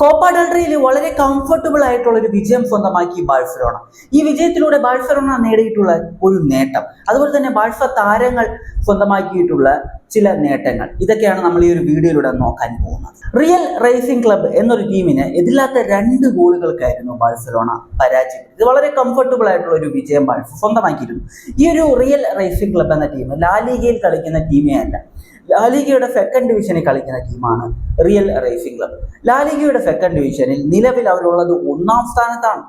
Copa ഡെൽറയിൽ വളരെ comfortable ആയിട്ടുള്ള ഒരു വിജയം സ്വന്തമാക്കി ബാഴ്സലോണ. ഈ വിജയത്തിലൂടെ ബാഴ്സലോണ നേടിയിട്ടുള്ള ഒരു നേട്ടം. അതുപോലെ തന്നെ ബാഴ്സ താരങ്ങൾ സ്വന്തമാക്കിയിട്ടുള്ള ചില നേട്ടങ്ങൾ. ഇതൊക്കെയാണ് നമ്മൾ ഈ ഒരു വീഡിയോയിലൂടെ നോക്കാൻ പോകുന്നത്. റിയൽ റേസിംഗ് ക്ലബ്ബ് എന്നൊരു ടീമിന് എതിരില്ലാത്ത രണ്ട് ഗോളുകൾക്കായിരുന്നു ബാഴ്സലോണ പരാജയം. ഇത് വളരെ കംഫർട്ടബിൾ ആയിട്ടുള്ള ഒരു വിജയം ബാഴ്സ സ്വന്തമാക്കിയിരുന്നു. ഈ ഒരു റിയൽ റേസിംഗ് ക്ലബ്ബ് എന്ന ടീം ലാലിഗയിൽ കളിക്കുന്ന ടീമേ അല്ല. ലാലിഗയുടെ സെക്കൻഡ് ഡിവിഷനിൽ കളിക്കുന്ന ടീമാണ് റിയൽ റേസിംഗ് ക്ലബ്ബ് ലാലിഗയുടെ സെക്കൻഡ് ഡിവിഷനിൽ നിലവിൽ അവരുള്ളത് ഒന്നാം സ്ഥാനത്താണ്.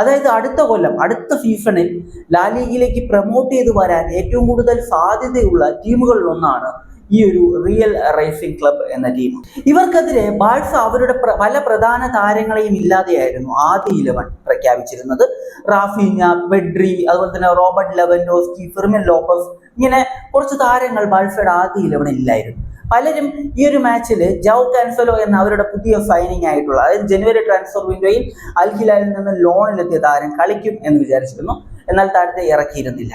അതായത് അടുത്ത കൊല്ലം അടുത്ത സീസണിൽ ലാലീഗിലേക്ക് പ്രൊമോട്ട് ചെയ്ത് വരാൻ ഏറ്റവും കൂടുതൽ സാധ്യതയുള്ള ടീമുകളിൽ ഒന്നാണ് ഈ ഒരു റിയൽ റേസിംഗ് ക്ലബ്ബ് എന്ന ടീം ഇവർക്കെതിരെ ബാഴ്സ അവരുടെ പല പ്രധാന താരങ്ങളെയും ഇല്ലാതെയായിരുന്നു ആദ്യ ഇലവൻ പ്രഖ്യാപിച്ചിരുന്നത്. റാഫീഞ്ഞ പെഡ്രി അതുപോലെ തന്നെ റോബർട്ട് ലെവൻഡോസ്കി ഫിർമിൻ ലോപ്പസ് ഇങ്ങനെ കുറച്ച് താരങ്ങൾ ബാഴ്സയുടെ ആദ്യ ഇലവൻ ഇല്ലായിരുന്നു. പലരും ഈ ഒരു മാച്ചിൽ ജൗ കാൻസലോ എന്ന അവരുടെ പുതിയ സൈനിങ് ആയിട്ടുള്ള അതായത് ജനുവരി ട്രാൻസ്ഫർ വിൻഡോയിൽ അൽ നിന്ന് ലോണിലെത്തിയ താരം കളിക്കും എന്ന് വിചാരിച്ചിരുന്നു. എന്നാൽ താരത്തെ ഇറക്കിയിരുന്നില്ല.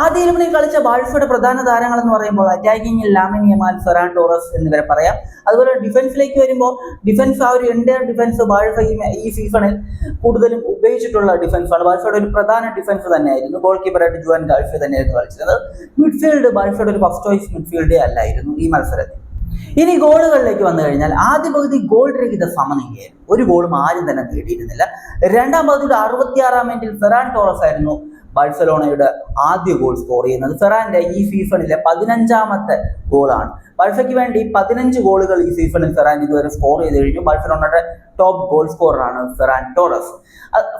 ആദ്യ ഇലവനിൽ കളിച്ച ബാഴ്സയുടെ പ്രധാന താരങ്ങൾ എന്ന് പറയുമ്പോൾ അറ്റാക്കിങ്ങിൽ ലാമിൻ യമാൽ ഫെറാൻ ടോറസ് എന്നിവരെ പറയാം. അതുപോലെ ഡിഫൻസിലേക്ക് വരുമ്പോൾ ഡിഫൻസ് ആ ഒരു എന്റെ ഡിഫൻസ് ബാഴ്സ ഈ സീസണിൽ കൂടുതലും ഉപയോഗിച്ചിട്ടുള്ള ഡിഫൻസാണ്. ബാഴ്സയുടെ ഒരു പ്രധാന ഡിഫൻസ് തന്നെയായിരുന്നു. ഗോൾ കീപ്പറായിട്ട് ജുവാൻ ഗാൾഫി തന്നെയായിരുന്നു കളിച്ചിരുന്നത്. മിഡ്ഫീൽഡ് ബാഴ്സയുടെ ഒരു ഫസ്റ്റ് ചോയ്സ് മിഡ്ഫീൽഡേ അല്ലായിരുന്നു ഈ മത്സരത്തിൽ. ഇനി ഗോളുകളിലേക്ക് വന്നു കഴിഞ്ഞാൽ ആദ്യ പകുതി ഗോൾ രഹിത സമനിലയായിരുന്നു. ഒരു ഗോളും ആരും തന്നെ നേടിയിരുന്നില്ല. രണ്ടാം പകുതിയുടെ അറുപത്തിയാറാം മിനിറ്റിൽ ഫെറാൻ ടോറസ് ആയിരുന്നു ബാഴ്സലോണയുടെ ആദ്യ ഗോൾ സ്കോർ ചെയ്യുന്നത്. ഫെറാന്റെ ഈ സീസണിലെ പതിനഞ്ചാമത്തെ ഗോളാണ് ബാഴ്സയ്ക്ക് വേണ്ടി പതിനഞ്ച് ഗോളുകൾ ഈ സീസണിൽ ഫെറാൻ ഇതുവരെ സ്കോർ ചെയ്ത് കഴിഞ്ഞു. ബാഴ്സലോണയുടെ ടോപ്പ് ഗോൾ സ്കോറാണ് ഫെറാൻ ടോറസ്.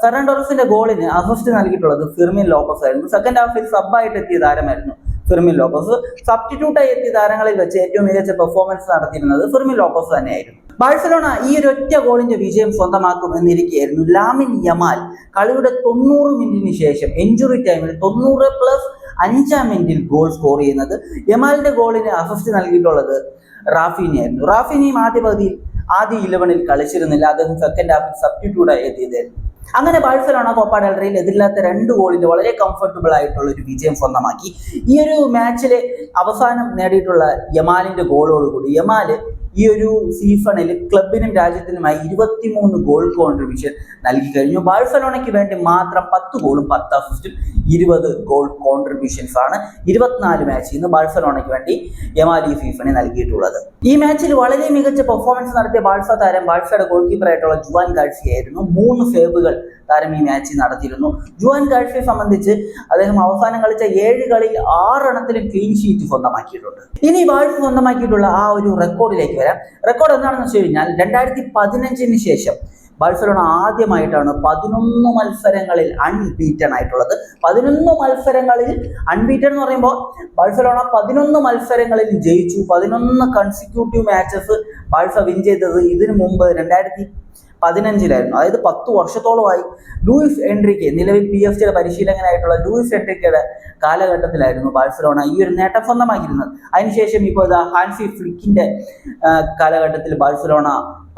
ഫെറാൻ ടോറസിന്റെ ഗോളിന് അസിസ്റ്റ് നൽകിയിട്ടുള്ളത് ഫിർമിൻ ലോപ്പസ് ആയിരുന്നു. സെക്കൻഡ് ഹാഫിൽ സബായിട്ട് എത്തിയ താരമായിരുന്നു ഫിർമിൻ ലോപ്പസ്. സബ്സ്റ്റിറ്റ്യൂട്ടായി എത്തിയ താരങ്ങളിൽ വെച്ച് ഏറ്റവും മികച്ച പെർഫോമൻസ് നടത്തിയിരുന്നത് ഫിർമിൻ ലോപ്പസ് തന്നെയായിരുന്നു. ബാഴ്സലോണ ഈ ഒരു ഒറ്റ ഗോളിന്റെ വിജയം സ്വന്തമാക്കും എന്നിരിക്കുകയായിരുന്നു ലാമിൻ യമാൽ കളിയുടെ തൊണ്ണൂറ് മിനിറ്റിന് ശേഷം എഞ്ചുറി ടൈമിൽ തൊണ്ണൂറ് പ്ലസ് അഞ്ചാം മിനിറ്റിൽ ഗോൾ സ്കോർ ചെയ്യുന്നത് യമാലിന്റെ ഗോളിന് അസിസ്റ്റ് നൽകിയിട്ടുള്ളത് റാഫീനി ആയിരുന്നു. റാഫീനിയും ആദ്യ പകുതിയിൽ ആദ്യ ഇലവനിൽ കളിച്ചിരുന്നില്ല. അദ്ദേഹം സെക്കൻഡ് ഹാഫിൽ സബ്സ്റ്റിറ്റ്യൂട്ടായി എത്തിയതായിരുന്നു. അങ്ങനെ ബാഴ്സലോണ കോപ്പ ഡെൽറയിൽ എതിരില്ലാത്ത രണ്ട് ഗോളിന്റെ വളരെ കംഫർട്ടബിൾ ആയിട്ടുള്ള ഒരു വിജയം സ്വന്തമാക്കി. ഈ ഒരു മാച്ചിലെ അവസാനം നേടിയിട്ടുള്ള യമാലിന്റെ ഗോളോടുകൂടി യമാൽ ഈ ഒരു സീസണിൽ ക്ലബിനും രാജ്യത്തിനുമായി ഇരുപത്തിമൂന്ന് ഗോൾ കോൺട്രിബ്യൂഷൻ നൽകി കഴിഞ്ഞു. ബാഴ്സലോണയ്ക്ക് വേണ്ടി മാത്രം പത്ത് ഗോളും പത്ത് അസിസ്റ്റും ഇരുപത് ഗോൾ കോൺട്രിബ്യൂഷൻസ് ആണ് ഇരുപത്തിനാല് മാച്ചിൽ നിന്ന് ബാഴ്സലോണയ്ക്ക് വേണ്ടി യമാലി സീഫണി നൽകിയിട്ടുള്ളത്. ഈ മാച്ചിൽ വളരെ മികച്ച പെർഫോമൻസ് നടത്തിയ ബാഴ്സ താരം ബാഴ്സയുടെ ഗോൾ കീപ്പറായിട്ടുള്ള ജുവാൻ കാഴ്ചയായിരുന്നു മൂന്ന് സേവുകൾ താരം ഈ മാച്ചിൽ നടത്തിയിരുന്നു. ജുവാൻ കാഴ്ചയെ സംബന്ധിച്ച് അദ്ദേഹം അവസാനം കളിച്ച ഏഴ് കളിയിൽ ആറെണ്ണത്തിലും ക്ലീൻ ഷീറ്റ് സ്വന്തമാക്കിയിട്ടുണ്ട്. ഇനി ബാഴ്സ സ്വന്തമാക്കിയിട്ടുള്ള ആ ഒരു റെക്കോർഡിലേക്ക് വരാം. റെക്കോർഡ് എന്താണെന്ന് വെച്ച് കഴിഞ്ഞാൽ രണ്ടായിരത്തി പതിനഞ്ചിന് ശേഷം ബാഴ്സലോണ ആദ്യമായിട്ടാണ് പതിനൊന്ന് മത്സരങ്ങളിൽ അൺബീറ്റൺ ആയിട്ടുള്ളത്. പതിനൊന്ന് മത്സരങ്ങളിൽ അൺബീറ്റൺ എന്ന് പറയുമ്പോൾ ബാഴ്സലോണ പതിനൊന്ന് മത്സരങ്ങളിൽ ജയിച്ചു. പതിനൊന്ന് കൺസിക്യൂട്ടീവ് മാച്ചസ് ബാഴ്സ വിൻ ചെയ്തത് ഇതിനു മുമ്പ് രണ്ടായിരത്തി പതിനഞ്ചിലായിരുന്നു. അതായത് പത്ത് വർഷത്തോളമായി ലൂയിസ് എൻട്രിക്ക് നിലവിൽ പി എഫ് സിയുടെ പരിശീലകനായിട്ടുള്ള ലൂയിസ് എൻട്രിക്കയുടെ കാലഘട്ടത്തിലായിരുന്നു ബാഴ്സലോണ ഈ ഒരു നേട്ടം സ്വന്തമാക്കിയിരുന്നത്. അതിനുശേഷം ഇപ്പോൾ ഇതാ ഹാൻസി ഫ്ലിക്കിന്റെ കാലഘട്ടത്തിൽ ബാഴ്സലോണ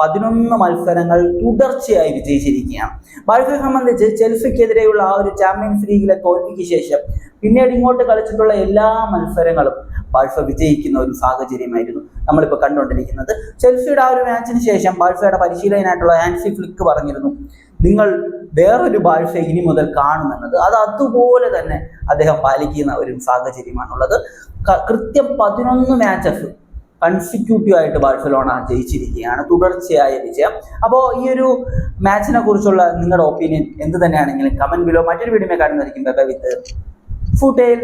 പതിനൊന്ന് മത്സരങ്ങൾ തുടർച്ചയായി വിജയിച്ചിരിക്കുകയാണ്. ബാഴ്സയെ സംബന്ധിച്ച് ചെൽസിക്കെതിരെയുള്ള ആ ഒരു ചാമ്പ്യൻസ് ലീഗിലെ തോൽവിക്ക് ശേഷം പിന്നീട് ഇങ്ങോട്ട് കളിച്ചിട്ടുള്ള എല്ലാ മത്സരങ്ങളും ബാഴ്സ വിജയിക്കുന്ന ഒരു സാഹചര്യമായിരുന്നു നമ്മളിപ്പോൾ കണ്ടുകൊണ്ടിരിക്കുന്നത്. ചെൽസിയുടെ ആ ഒരു മാച്ചിന് ശേഷം ബാഴ്സയുടെ പരിശീലകനായിട്ടുള്ള ആൻസി ഫ്ലിക്ക് പറഞ്ഞിരുന്നു നിങ്ങൾ വേറൊരു ഭാഷ ഇനി മുതൽ കാണുമെന്നത് അത് അതുപോലെ തന്നെ അദ്ദേഹം പാലിക്കുന്ന ഒരു സാഹചര്യമാണുള്ളത്. കൃത്യം പതിനൊന്ന് മാച്ചസ് കൺസിക്യൂട്ടീവ് ആയിട്ട് ബാഴ്സലോണ ജയിച്ചിരിക്കുകയാണ്. തുടർച്ചയായ വിജയം. അപ്പോൾ ഈ ഒരു മാച്ചിനെ കുറിച്ചുള്ള നിങ്ങളുടെ ഒപ്പീനിയൻ എന്ത് തന്നെയാണെങ്കിലും കമന്റ് ബിലോ മറ്റൊരു വീഡിയോ കാണുന്നതായിരിക്കും ബൈ വിത്ത് ഫുട്ടേൽ